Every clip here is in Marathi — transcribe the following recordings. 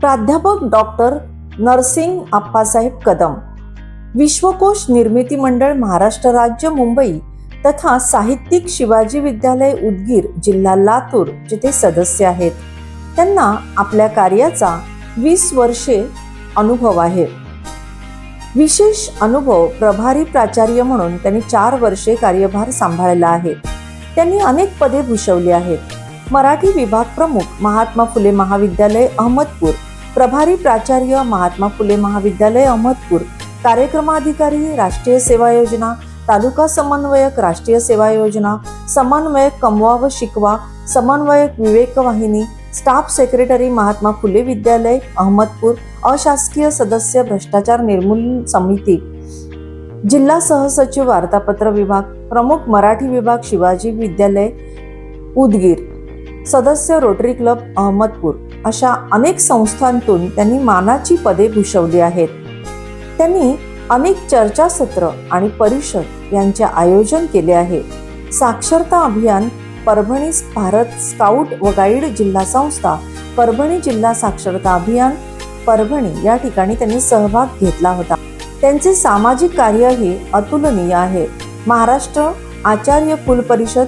प्राध्यापक डॉक्टर नरसिंग आप्पासाहेब कदम विश्वकोश निर्मिती मंडळ महाराष्ट्र राज्य मुंबई तथा साहित्यिक शिवाजी विद्यालय उदगीर जिल्हा लातूर जिथे सदस्य आहेत. त्यांना आपल्या कार्याचा वीस वर्षे अनुभव आहे. विशेष अनुभव प्रभारी प्राचार्य म्हणून त्यांनी चार वर्षे कार्यभार सांभाळला आहे. त्यांनी अनेक पदे भूषवली आहेत. मराठी विभाग प्रमुख महात्मा फुले महाविद्यालय अहमदपूर. प्रभारी प्राचार्य महात्मा फुले महाविद्यालय अहमदपूर. कार्यक्रमाधिकारी राष्ट्रीय सेवा योजना. तालुका समन्वयक राष्ट्रीय सेवा योजना. समन्वयक कमवा व शिकवा. समन्वयक विवेक वाहिनी. स्टाफ सेक्रेटरी महात्मा फुले विद्यालय अहमदपूर. अशासकीय सदस्य भ्रष्टाचार निर्मूलन समिती. जिल्हा सहसचिव वार्तापत्र विभाग. प्रमुख मराठी विभाग शिवाजी विद्यालय उदगीर. सदस्य रोटरी क्लब अहमदपूर अशा अनेक संस्थांतून त्यांनी मानाची पदे भूषवली आहेत. त्यांनी अनेक चर्चासत्र आणि परिषद यांचे आयोजन केले आहे. साक्षरता अभियान परभणीस भारत स्काउट व गाईड जिल्हा संस्था परभणी जिल्हा साक्षरता अभियान परभणी या ठिकाणी त्यांनी सहभाग घेतला होता. त्यांचे सामाजिक कार्यही अतुलनीय आहे. महाराष्ट्र आचार्य कुल परिषद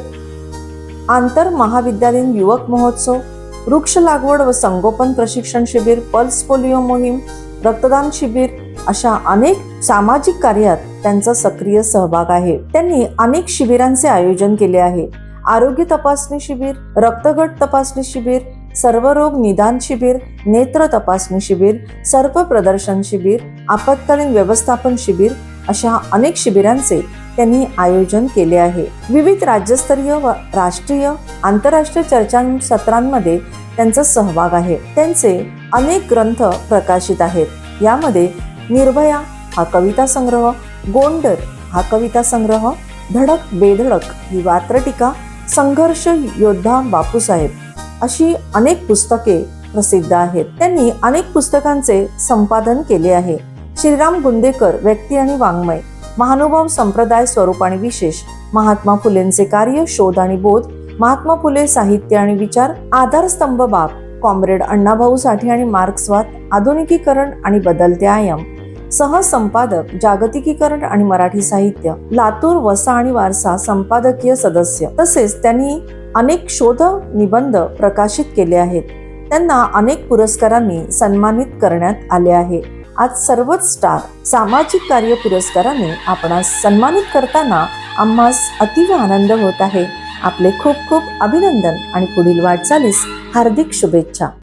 आंतर महाविद्यालयीन युवक महोत्सव वृक्ष लागवड व संगोपन प्रशिक्षण शिबिर पल्स पोलिओ मोहीम रक्तदान शिबिर अशा अनेक सामाजिक कार्यात त्यांचा सक्रिय सहभाग आहे. त्यांनी अनेक शिबिरांचे आयोजन केले आहे. आरोग्य तपासणी शिबिर रक्तगट तपासणी शिबिर सर्वरोग निदान शिबिर नेत्र तपासणी शिबिर सर्प प्रदर्शन शिबिर आपत्कालीन व्यवस्थापन शिबिर अशा अनेक शिबिरांचे त्यांनी आयोजन केले आहे. विविध राज्यस्तरीय व राष्ट्रीय आंतरराष्ट्रीय चर्चासत्रांमध्ये त्यांचा सहभाग आहे. त्यांचे अनेक ग्रंथ प्रकाशित आहेत. यामध्ये निर्भया हा कविता संग्रह गोंडर हा कविता संग्रह धडक बेधडक ही वात्रटिका संघर्ष योद्धा बापूसाहेब अशी अनेक पुस्तके प्रसिद्ध आहेत. त्यांनी अनेक पुस्तकांचे संपादन केले आहे. श्रीराम गुंदेकर व्यक्ती आणि वाङ्मय महानुभाव संप्रदाय स्वरूप आणि विशेष महात्मा फुलेंचे कार्य शोध आणि बोध महात्मा फुले साहित्य आणि विचार आधारस्तंभ बाब कॉम्रेड अण्णाभाऊ साठे आणि मार्क्सवाद आधुनिकीकरण आणि बदलते आयाम सहसंपादक जागतिकीकरण आणि मराठी साहित्य लातूर वसा आणि वारसा संपादकीय सदस्य. तसेच त्यांनी अनेक शोध निबंध प्रकाशित केले आहेत. त्यांना अनेक पुरस्कारांनी सन्मानित करण्यात आले आहे. आज सर्वच स्टार सामाजिक कार्य पुरस्काराने आपणास सन्मानित करताना आम्हास अतिव आनंद होत आहे. आपले खूप खूप अभिनंदन आणि पुढील वाटचालीस हार्दिक शुभेच्छा.